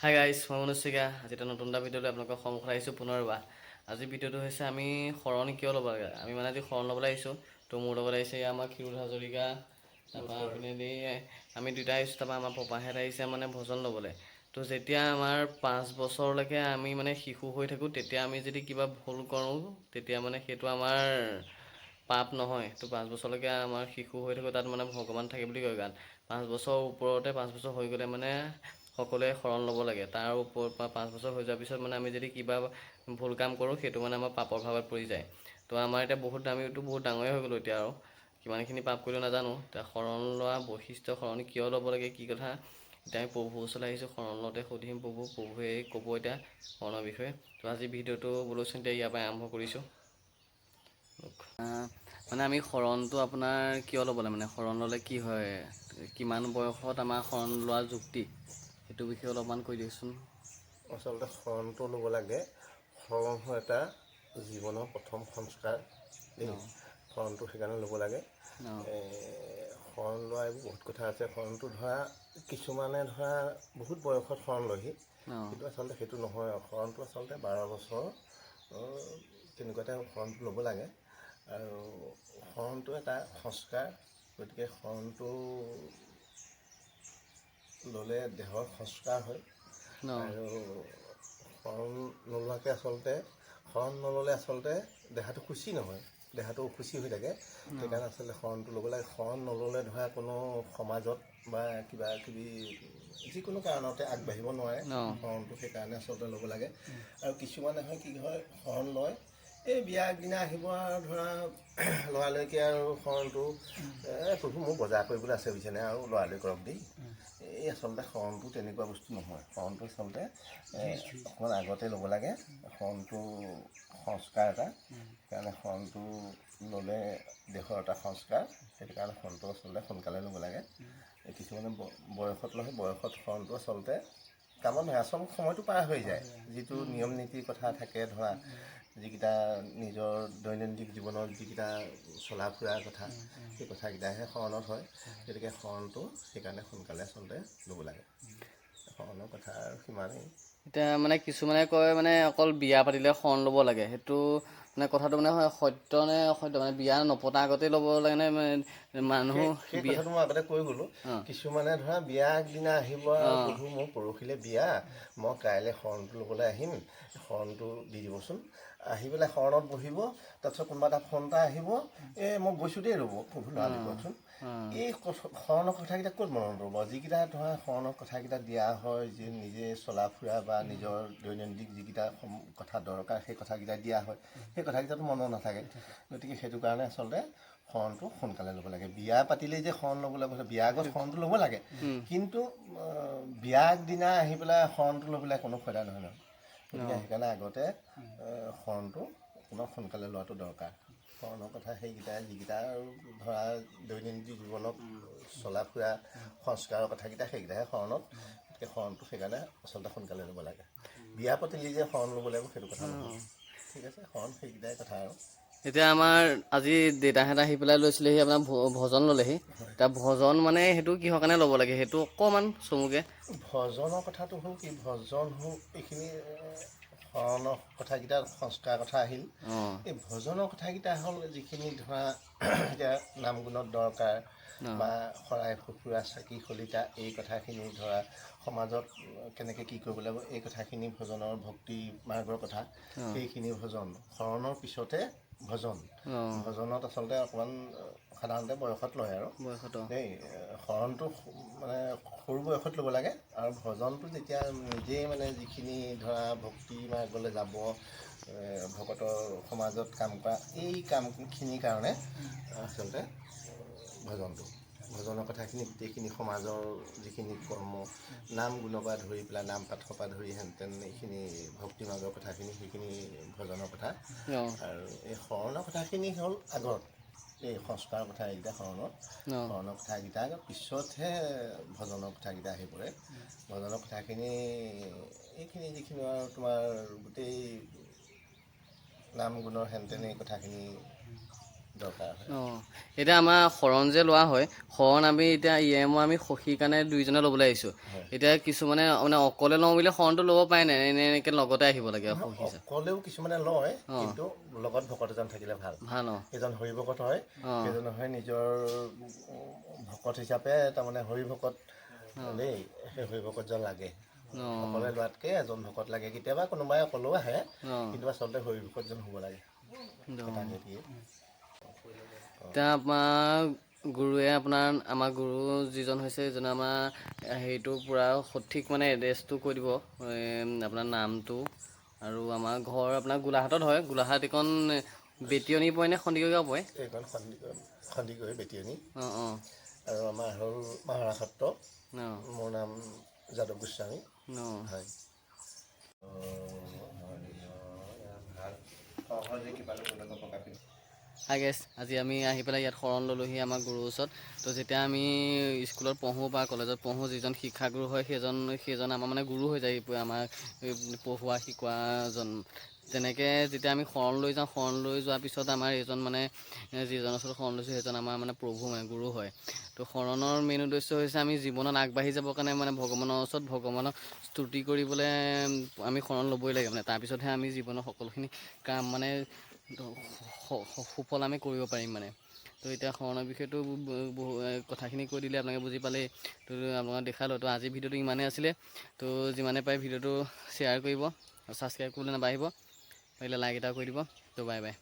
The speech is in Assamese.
হাই গাইছ মই চিগা। আজি এটা নতুন এটা ভিডিঅ'লৈ আপোনালোকৰ সন্মুখত আহিছোঁ পুনৰবাৰ আজি ভিডিঅ'টো হৈছে আমি শৰণ কিয় ল'ব লাগে? আমি মানে আজি শৰণ ল'বলৈ আহিছোঁ। তো মোৰ লগত আহিছে আমাৰ ক্ষীৰোদ হাজৰিকা। তাৰপৰা আপুনি আমি দুটা আহিছোঁ। তাৰপৰা আমাৰ পপাহেঁত আহিছে মানে ভজন ল'বলৈ। তো যেতিয়া আমাৰ পাঁচ বছৰলৈকে আমি মানে শিশু হৈ থাকোঁ তেতিয়া আমি যদি কিবা ভুল কৰোঁ তেতিয়া মানে সেইটো আমাৰ পাপ নহয়। তো পাঁচ বছৰলৈকে আমাৰ শিশু হৈ থাকোঁ তাত মানে ভগৱান থাকে বুলি কয় গান পাঁচ বছৰ ওপৰতে পাঁচ বছৰ হৈ গ'লে মানে সকলোৱে শৰণ ল'ব লাগে। তাৰ ওপৰত পৰা পাঁচ বছৰ হৈ যোৱাৰ পিছত মানে আমি যদি কিবা ভুল কাম কৰোঁ সেইটো মানে আমাৰ পাপৰ ভাৱত পৰি যায়। তো আমাৰ এতিয়া বহুত আমিতো বহুত ডাঙৰেই হৈ গ'লোঁ এতিয়া আৰু। কিমানখিনি পাপ কৰিলোঁ নাজানো। এতিয়া শৰণ লোৱা বৈশিষ্ট্য শৰণ কিয় ল'ব লাগে কি কথা এতিয়া আমি প্ৰভুৰ ওচৰলৈ আহিছোঁ শৰণ লওঁতে সুধিম প্ৰভু প্ৰভুৱে ক'ব এতিয়া শৰণৰ বিষয়ে। তো আজি ভিডিঅ'টো বোলোচোন এতিয়া ইয়াৰ পৰাই আৰম্ভ কৰিছোঁ। মানে আমি শৰণটো আপোনাৰ কিয় ল'ব লাগে? মানে শৰণ ল'লে কি হয়? কিমান বয়সত আমাৰ শৰণ লোৱা যুক্তি? সেইটো বিষয়ে অলপমান কৈ দিয়কচোন। আচলতে শৰণটো ল'ব লাগে। শৰণ হয় এটা জীৱনৰ প্ৰথম সংস্কাৰ দেই। শৰণটো সেইকাৰণে ল'ব লাগে। শৰণ লোৱা এইবোৰ বহুত কথা আছে। শৰণটো ধৰা কিছুমানে ধৰা বহুত বয়সত শৰণ লয়হি। কিন্তু আচলতে সেইটো নহয়। শৰণটো আচলতে বাৰ বছৰ তেনেকুৱাতে শৰণটো ল'ব লাগে। আৰু শৰণটো এটা সংস্কাৰ। গতিকে শৰণটো ল'লে দেহৰ সংস্কাৰ হয়। আৰু শৰণ নোলোৱাকৈ আচলতে শৰণ নল'লে আচলতে দেহাটো সুচি নহয় দেহাটো অসুচি হৈ থাকে। সেইকাৰণে আচলতে শৰণটো ল'ব লাগে। শৰণ নল'লে ধৰা কোনো সমাজত বা কিবা কিবি যিকোনো কাৰণতে আগবাঢ়িব নোৱাৰে। শৰণটো সেইকাৰণে আচলতে ল'ব লাগে। আৰু কিছুমানে হয় কি হয় শৰণ লয় এই বিয়া আগদিনা আহিব আৰু ধৰা লৰালৰিকৈ আৰু শৰণটো প্ৰভু মোৰ বজাৰ কৰিবলৈ আছে বুজিছেনে আৰু লৰালৰি কৰক দেই। এই আচলতে শৰণটো তেনেকুৱা বস্তু নহয়। শৰণটো আচলতে অকণমান আগতে ল'ব লাগে। শৰণটো সংস্কাৰ এটা। সেইকাৰণে শৰণটো ল'লে দেশৰ এটা সংস্কাৰ। সেইটো কাৰণে শৰণটো আচলতে সোনকালে ল'ব লাগে। কিছুমানে বয়সত লয় বয়সত শৰণটো আচলতে কামত নহয় আচল সময়টো পাৰ হৈ যায়। যিটো নিয়ম নীতিৰ কথা থাকে ধৰা যিকেইটা নিজৰ দৈনন্দিন জীৱনৰ যিকেইটা চলা ফুৰাৰ কথা সেই কথাকেইটাহে শৰণত হয়। গতিকে শৰণটো সেইকাৰণে সোনকালে আচলতে ল'ব লাগে। শৰণৰ কথা আৰু সিমানেই। এতিয়া মানে কিছুমানে কয় মানে অকল বিয়া পাতিলে শৰণ ল'ব লাগে। সেইটো মানে কথাটো মানে হয় সত্য নে অসত্য? মানে বিয়া নপতা আগতেই ল'ব লাগে নে মানে মানুহ কথাটো মই আগতে কৈ গ'লো। কিছুমানে ধৰা বিয়া আগদিনা আহিব প্ৰভু মোৰ পৰহিলৈ বিয়া মই কাইলৈ শৰণটো ল'বলৈ আহিম। শৰণটো দি দিবচোন। আহি পেলাই শৰণত বহিব তাৰপিছত কোনোবা এটা ফোন এটা আহিব এই মই গৈছোঁ দেই ৰ'ব কওকচোন এই শৰণৰ কথাকেইটা ক'ত মনত ৰ'ব? যিকেইটা ধৰা শৰণৰ কথাকেইটা দিয়া হয় যি নিজে চলা ফুৰা বা নিজৰ দৈনন্দিন যিকেইটা কথা দৰকাৰ সেই কথাকেইটা দিয়া হয়। সেই কথাকেইটাতো মনত নাথাকে। গতিকে সেইটো কাৰণে আচলতে শৰণটো সোনকালে ল'ব লাগে। বিয়া পাতিলেই যে শৰণ ল'ব লাগে বিয়া আগত শৰণটো ল'ব লাগে। কিন্তু আহ, বিয়া আগদিনা আহি পেলাই শৰণটো লৈ পেলাই কোনো ফাইদা নহয় নহয় গতিকে সেইকাৰণে আগতে শৰণটো অকণমান সোনকালে লোৱাটো দৰকাৰ। শৰণৰ কথা সেইকেইটাই যিকেইটা আৰু ধৰা দৈনন্দিন জীৱনত চলা ফুৰা সংস্কাৰৰ কথাকেইটা সেইকেইটাহে শৰণত। গতিকে শৰণটো সেইকাৰণে আচলতে সোনকালে ল'ব লাগে। বিয়া পাতিলে যে শৰণ ল'ব লাগিব সেইটো কথা নহয়। ঠিক আছে শৰণ সেইকেইটাই কথা আৰু। এতিয়া আমাৰ আজি দেউতাহঁত আহি পেলাই লৈছিলেহি আপোনাৰ ভ- ভজন ল'লেহি। এতিয়া ভজন মানে সেইটো কিহৰ কাৰণে ল'ব লাগে? সেইটো অকণমান চমুকৈ। ভজনৰ কথাটো হ'ল কি ভজন হ'ল এইখিনি শৰণৰ কথাকেইটা সংস্কাৰ কথা আহিল। এই ভজনৰ কথাকেইটা হ'ল যিখিনি ধৰা এতিয়া নাম গুণত দৰকাৰ বা শৰাই সঁফুৰা চাকি শলিতা এই কথাখিনি ধৰা সমাজত কেনেকৈ কি কৰিব লাগিব এই কথাখিনি ভজনৰ ভক্তি মাৰ্গৰ কথা সেইখিনি ভজন শৰণৰ পিছতে ভজন। ভজনত আচলতে অকণমান সাধাৰণতে বয়সত লয় আৰু। দেই শৰণটো মানে সৰু বয়সত ল'ব লাগে আৰু ভজনটো যেতিয়া নিজেই মানে যিখিনি ধৰা ভক্তি মাৰ্গলৈ যাব ভকতৰ সমাজত কাম কৰা এই কামখিনিৰ কাৰণে আচলতে ভজনটো। ভজনৰ কথাখিনি গোটেইখিনি সমাজৰ যিখিনি কৰ্ম নাম গুণৰ পৰা ধৰি পেলাই নাম পাঠৰ পৰা ধৰি হেন তেন এইখিনি ভক্তি মাৰ্গৰ কথাখিনি সেইখিনি ভজনৰ কথা। আৰু এই শৰণৰ কথাখিনি হ'ল আগত। এই সংস্কাৰৰ কথা এইকেইটা শৰণত শৰণৰ কথাকেইটা পিছতহে ভজনৰ কথাকেইটা আহি পৰে। ভজনৰ কথাখিনি এইখিনি যিখিনি আৰু তোমাৰ গোটেই নাম গুণৰ হেন তেন এই কথাখিনি অঁ এতিয়া আমাৰ শৰণ যে লোৱা হয় শৰণ আমি এতিয়া ই এম আমি সখীৰ কাৰণে দুইজনে ল'বলৈ আহিছোঁ। এতিয়া কিছুমানে মানে অকলে লওঁ বুলিলে শৰণটো ল'ব পাৰে নাই এনে এনেকৈ লগতে আহিব লাগে অকলেও কিছুমানে লয় কিন্তু লগত ভকত এজন থাকিলে ভাল। ভাল অঁ। এজন হৰিভকত হয় অঁ। সেইজন হয় নিজৰ ভকত হিচাপে তাৰমানে হৰিভকত দেই সেই হৰিভকতজন লাগে। অকলে লোৱাতকৈ এজন ভকত লাগে। কেতিয়াবা কোনোবাই অকলেও আহে কিন্তু আচলতে হৰিভকতজন হ'ব লাগে। এতিয়া আপোনাৰ গুৰুৱে আপোনাৰ আমাৰ গুৰু যিজন হৈছে সেইজনে আমাৰ হেৰিটো পূৰা সঠিক মানে এড্ৰেছটো কৈ দিব আপোনাৰ নামটো আৰু আমাৰ ঘৰ আপোনাৰ গোলাঘাটত হয় গোলাঘাট এইখন বেটিয়নি পৰে নে সন্দিকৈ পৰে এইখন সন্দিকৈ সন্দিকৈ বেটিয়নি অঁ অঁ আৰু আমাৰ হ'ল মাহৰা সত্ৰ অঁ মোৰ নাম যাদৱ গোস্বামী অঁ হয় গেছ আজি আমি আহি পেলাই ইয়াত শৰণ ল'লোহি আমাৰ গুৰুৰ ওচৰত। তো যেতিয়া আমি স্কুলত পঢ়োঁ বা কলেজত পঢ়োঁ যিজন শিক্ষাগুৰু হয় সেইজন সেইজন আমাৰ মানে গুৰু হৈ যায় আমাৰ পঢ়োৱা শিকোৱাজন তেনেকৈ যেতিয়া আমি শৰণ লৈ যাওঁ শৰণ লৈ যোৱাৰ পিছত আমাৰ এইজন মানে যিজনৰ ওচৰত শৰণ লৈছোঁ সেইজন আমাৰ মানে প্ৰভু মানে গুৰু হয়। তো শৰণৰ মেইন উদ্দেশ্য হৈছে আমি জীৱনত আগবাঢ়ি যাবৰ কাৰণে মানে ভগৱানৰ ওচৰত ভগৱানক স্তুতি কৰিবলৈ আমি শৰণ ল'বই লাগে মানে। তাৰপিছতহে আমি জীৱনৰ সকলোখিনি কাম মানে সুফল আমি কৰিব পাৰিম মানে। তো এতিয়া শৰণৰ বিষয়টো ব- বহু এ, কথাখিনি কৈ দিলে আপোনালোকে বুজি পালেই। তো আপোনালোকক দেখালোঁ তো আজিৰ ভিডিঅ'টো ইমানেই আছিলে। তো যিমানে পাৰে ভিডিঅ'টো শ্বেয়াৰ কৰিব আৰু ছাবস্ক্ৰাইব কৰিবলৈ নাপাহৰিব পাৰিলে লাইক এটাও কৰি দিব। তো বাই বাই